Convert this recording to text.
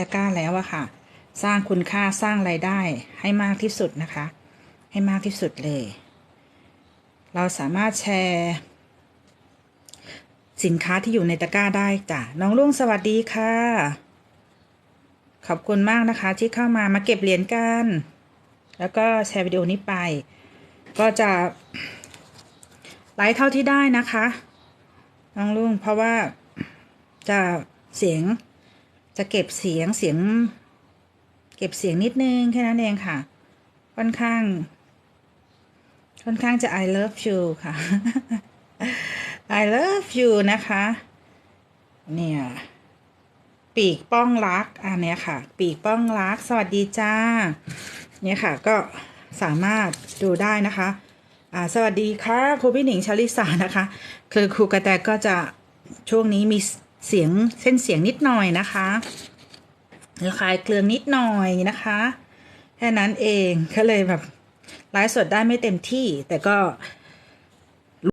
ตะกร้าแล้วอะค่ะ สร้างคุณค่าสร้างไรายได้ให้มากที่สุดนะคะ ให้มากที่สุดเลย เราสามารถแชร์สินค้าที่อยู่ในตะกร้าได้จ้ะน้องลุงสวัสดีค่ะ ขอบคุณมากนะคะ ที่เข้ามามาเก็บเหรียญกัน แล้วก็แชร์วิดีโอนี้ไป ก็จะไลฟ์เท่าที่ได้นะคะ น้องลุงเพราะว่าจะเสียง จะเก็บเสียงเสียง เก็บเสียงนิดนึงแค่นั้นเองค่ะ ค่อนข้าง ค่อนข้างจะ I love you ค่ะ I love you นะคะ เนี่ยปีกป้องรักอันนี้ค่ะ ปีกป้องรัก สวัสดีจ้า เนี่ยค่ะก็สามารถดูได้นะคะอ่าสวัสดีค่ะครูพี่หนิงชลิสานะคะ คือครูกระแตก็จะช่วงนี้มี เสียงเส้นเสียงนิดหน่อยนะคะระคายเกลืองนิดหน่อยนะคะ แค่นั้นเองก็เลยแบบไลฟ์สดได้ไม่เต็มที่ แต่ก็